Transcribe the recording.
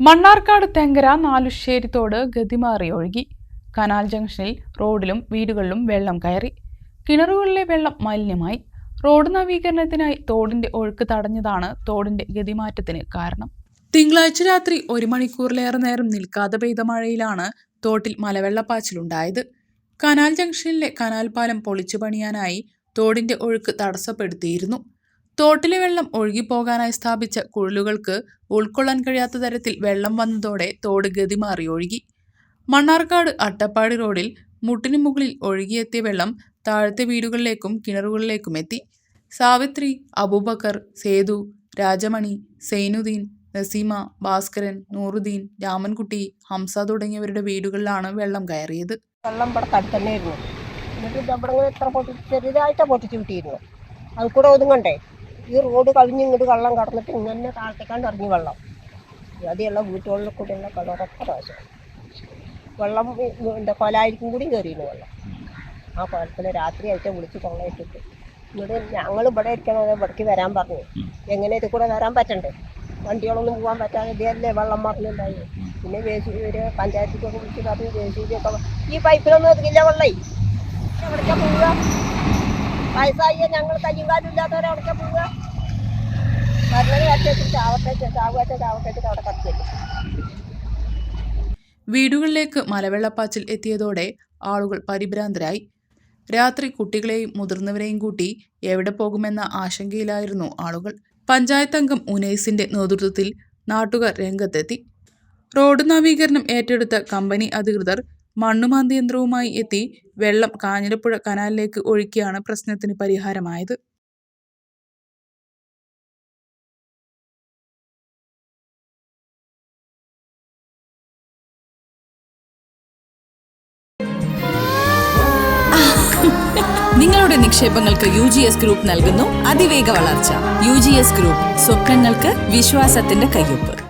മണ്ണാർക്കാട് തെങ്കര നാലുശ്ശേരി തോട് ഗതിമാറി ഒഴുകി. കനാൽ ജംഗ്ഷനിൽ റോഡിലും വീടുകളിലും വെള്ളം കയറി. കിണറുകളിലെ വെള്ളം മലിനമായി. റോഡ് നവീകരണത്തിനായി തോടിന്റെ ഒഴുക്ക് തടഞ്ഞതാണ് തോടിന്റെ ഗതിമാറ്റത്തിന് കാരണം. തിങ്കളാഴ്ച രാത്രി ഒരു മണിക്കൂറിലേറെ നേരം നിൽക്കാതെ പെയ്ത മഴയിലാണ് തോട്ടിൽ മലവെള്ളപ്പാച്ചിലുണ്ടായത്. കനാൽ ജംഗ്ഷനിലെ കനാൽ പാലം പൊളിച്ചു പണിയാനായി തോടിന്റെ ഒഴുക്ക് തടസ്സപ്പെടുത്തിയിരുന്നു. തോട്ടിലെ വെള്ളം ഒഴുകിപ്പോകാനായി സ്ഥാപിച്ച കുഴലുകൾക്ക് ഉൾക്കൊള്ളാൻ കഴിയാത്ത തരത്തിൽ വെള്ളം വന്നതോടെ തോട് ഗതിമാറി ഒഴുകി. മണ്ണാർക്കാട് അട്ടപ്പാടി റോഡിൽ മുട്ടിനു മുകളിൽ ഒഴുകിയെത്തിയ വെള്ളം താഴത്തെ വീടുകളിലേക്കും കിണറുകളിലേക്കും എത്തി. സാവിത്രി അബൂബക്കർ സേതു രാജമണി സൈനുദ്ദീൻ നസീമ ഭാസ്കരൻ നൂറുദ്ദീൻ രാമൻകുട്ടി ഹംസ തുടങ്ങിയവരുടെ വീടുകളിലാണ് വെള്ളം കയറിയത്. വെള്ളം ഇവിടെ തടുത്തന്നെയായിരുന്നു എന്നിട്ട് എത്ര പൊട്ടി ചെറുതായിട്ട് അത് കൂടെ ഒതുങ്ങണ്ടേ? ഈ റോഡ് കവിഞ്ഞ് ഇങ്ങോട്ട് വെള്ളം കടന്നിട്ട് ഇങ്ങനെ താഴത്തേക്കാണ്ട് ഇറങ്ങി വെള്ളം. അതിയുള്ള വീട്ടുകളിൽ കൂടെയുള്ള കിണറൊക്കെ പ്രാവശ്യം വെള്ളം എന്താ കൊലായിരിക്കും കൂടി കയറിയിരുന്നു വെള്ളം. ആ കുഴപ്പത്തിൽ രാത്രി ആയിട്ട് വിളിച്ച് കൊള്ളയിട്ടിട്ട്. എന്നിട്ട് ഞങ്ങൾ ഇവിടെ ഇരിക്കണത് ഇവിടേക്ക് വരാൻ പറഞ്ഞു. എങ്ങനെ ഇത് കൂടെ വരാൻ പറ്റണ്ടേ? വണ്ടികളൊന്നും പോകാൻ പറ്റാതെ ഇതല്ലേ വെള്ളം മറിഞ്ഞുണ്ടായി. പിന്നെ ജെ സി ഒരു പഞ്ചായത്തിക്കൊക്കെ വിളിച്ച് പറഞ്ഞു ഒക്കെ ഈ പൈപ്പിലൊന്നും ഒതുങ്ങില്ല വെള്ളേ. എവിടേക്കാ പോവുക? വയസ്സായ ഞങ്ങൾ കയ്യും കാലും ഇല്ലാത്തവരെ അവിടെ പോവുക വീടുകളിലേക്ക് മലവെള്ളപ്പാച്ചിൽ എത്തിയതോടെ ആളുകൾ പരിഭ്രാന്തരായി. രാത്രി കുട്ടികളെയും മുതിർന്നവരെയും കൂട്ടി എവിടെ പോകുമെന്ന ആശങ്കയിലായിരുന്നു ആളുകൾ. പഞ്ചായത്ത് അംഗം ഉനൈസിന്റെ നേതൃത്വത്തിൽ നാട്ടുകാർ രംഗത്തെത്തി. റോഡ് നവീകരണം ഏറ്റെടുത്ത കമ്പനി അധികൃതർ മണ്ണുമാന്തി യന്ത്രവുമായി എത്തി വെള്ളം കാഞ്ഞിരപ്പുഴ കനാലിലേക്ക് ഒഴുക്കിയാണ് പ്രശ്നത്തിന് പരിഹാരമായത്. നിങ്ങളുടെ നിക്ഷേപങ്ങൾക്ക് യു ജി എസ് ഗ്രൂപ്പ് നൽകുന്നു. അതിവേഗ വളർച്ച. U G S group. സ്വപ്നങ്ങൾക്ക് വിശ്വാസത്തിന്റെ കയ്യൊപ്പ്.